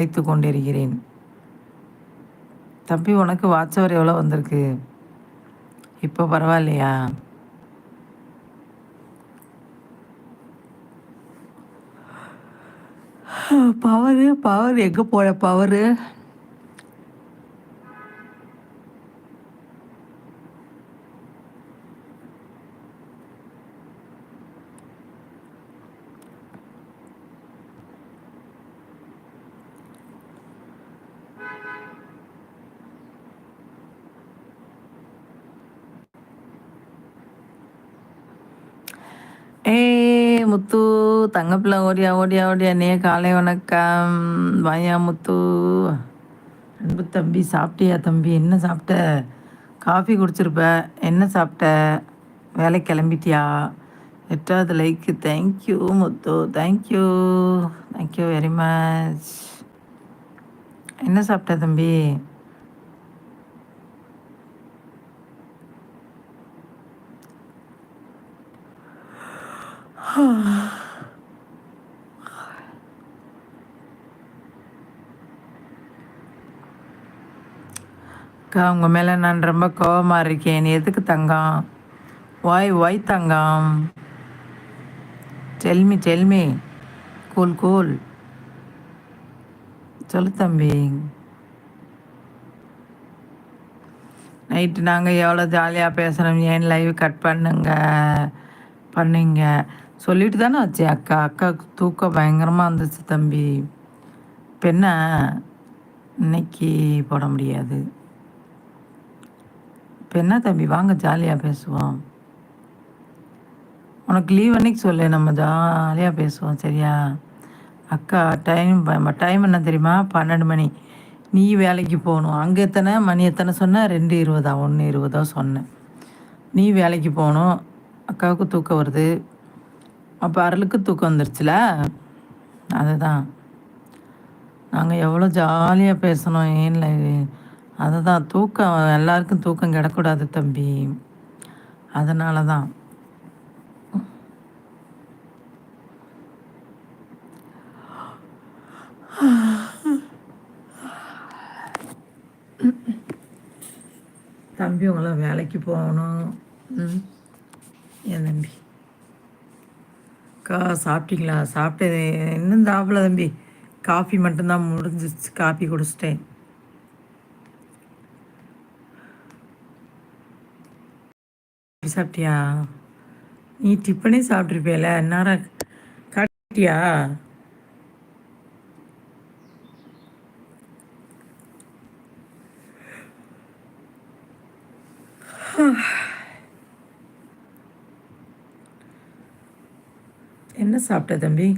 வைத்து கொண்டிருக்கிறேன். தம்பி உனக்கு வாட்சவர் எவ்வளோ வந்திருக்கு? இப்போ பரவாயில்லையா? பவரு பவர் எங்கே போகிற பவரு? ஏய் முத்து தங்கப்பிள்ளை ஓடியா ஓடியா ஓடியா நே காலை வணக்கம். வாயா முத்து. அன்பு தம்பி சாப்பிட்டியா தம்பி? என்ன சாப்பிட்ட? காஃபி குடிச்சிருப்ப. என்ன சாப்பிட்ட? வேலை கிளம்பிட்டியா? எட்டாவது like. Thank you Muthu. Thank you thank you very much என்ன சாப்பிட்ட தம்பி? அக்கா உங்கள் மேலே நான் ரொம்ப கோபமாக இருக்கேன். நீ எதுக்கு தங்கம்? வாய் வாய் தங்கம்? செல்மி செல்மி கூல் கூல் சொல்லு தம்பி. நைட்டு நாங்கள் எவ்வளோ ஜாலியாக பேசுகிறோம் ஏன் லைவ் கட் பண்ணுங்க? பண்ணுங்க. சொல்லிட்டு தானே வச்சு அக்கா. அக்காவுக்கு தூக்கம் பயங்கரமாக இருந்துச்சு தம்பி. பெண்ண இன்னைக்கு போட முடியாது. பெண்ணா தம்பி? வாங்க ஜாலியாக பேசுவோம். உனக்கு லீவ் அன்னைக்கு சொல்லு. நம்ம ஜாலியாக பேசுவோம் சரியா? அக்கா டைம் டைம் என்ன தெரியுமா? பன்னெண்டு மணி. நீ வேலைக்கு போகணும். அங்கே எத்தனை? மணி எத்தனை சொன்ன? ரெண்டு இருபதா? ஒன்று இருபதா சொன்னேன். நீ வேலைக்கு போகணும். அக்காவுக்கு தூக்கம் வருது. அப்போ அருளுக்கு தூக்கம் வந்துருச்சுல? அதுதான். நாங்கள் எவ்வளோ ஜாலியாக பேசணும். ஏன்ல அதுதான். தூக்கம் எல்லாருக்கும் தூக்கம் கிடக்கூடாது தம்பி. அதனால தான் தம்பி உங்களை வேலைக்கு போகணும். என் தம்பி? அக்கா சாப்பிட்டீங்களா? சாப்பிட்டது இன்னும் சாப்பிடல தம்பி. காஃபி மட்டும்தான் முடிஞ்சிச்சு காஃபி குடிச்சிட்டேன். சாப்பிட்டியா? நீ டிஃபனே சாப்பிட்ருப்பியல நேரம் காட்டியா என்ன சாப்பிட்ட தம்பி?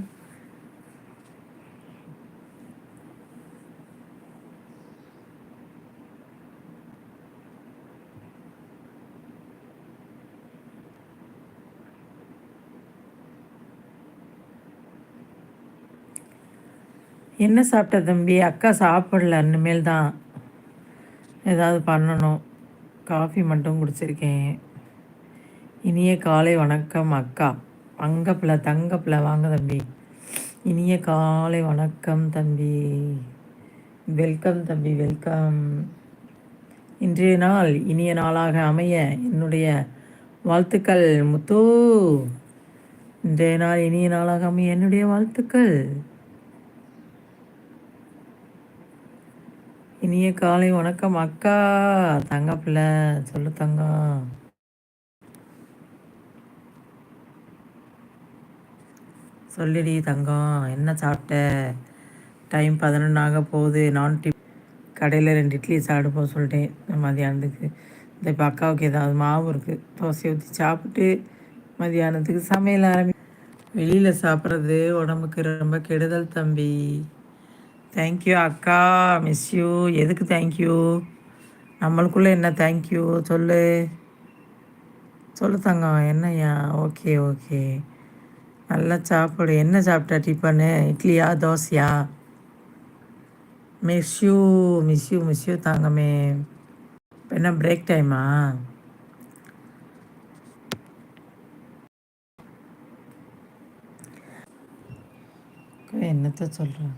என்ன சாப்பிட்ட தம்பி? அக்கா சாப்பிடல இனிமேல் தான் ஏதாவது பண்ணணும். காஃபி மட்டும் குடிச்சிருக்கேன். இனிய காலை வணக்கம் அக்கா. தங்கப்பில் தங்கப்பில். வாங்க தம்பி. இனிய காலை வணக்கம் தம்பி. வெல்கம் தம்பி வெல்கம். இன்றைய நாள் இனிய நாளாக அமைய என்னுடைய வாழ்த்துக்கள் முத்து. இன்றைய நாள் இனிய நாளாக அமைய என்னுடைய வாழ்த்துக்கள். இனிய காலை வணக்கம் அக்கா. தங்கப்பிள்ளை சொல்லு தங்கம் சொல்லிடி தங்கம் என்ன சாப்பிட்ட? டைம் பதினொன்று ஆக போகுது. நான் டிப் கடையில் ரெண்டு இட்லி சாப்பிடுப்போம் சொல்லிட்டேன். மதியானத்துக்கு. இந்த இப்போ அக்காவுக்கு ஏதாவது மாவு இருக்குது தோசை ஊற்றி சாப்பிட்டு மதியானத்துக்கு சமையல் ஆரம்பி. வெளியில் சாப்பிட்றது உடம்புக்கு ரொம்ப கெடுதல் தம்பி. தேங்க்யூ அக்கா. மிஸ் யூ எதுக்கு தேங்க்யூ நம்மளுக்குள்ளே என்ன தேங்க்யூ சொல்லு. சொல்லு தங்கம். என்னையா ஓகே ஓகே நல்லா சாப்பிடு. என்ன சாப்பிட்டா டிஃபனு? இட்லியா? தோசையா? Miss you miss you miss you தாங்கமே. இப்போ என்ன பிரேக் டைமா என்னத்த சொல்கிறேன்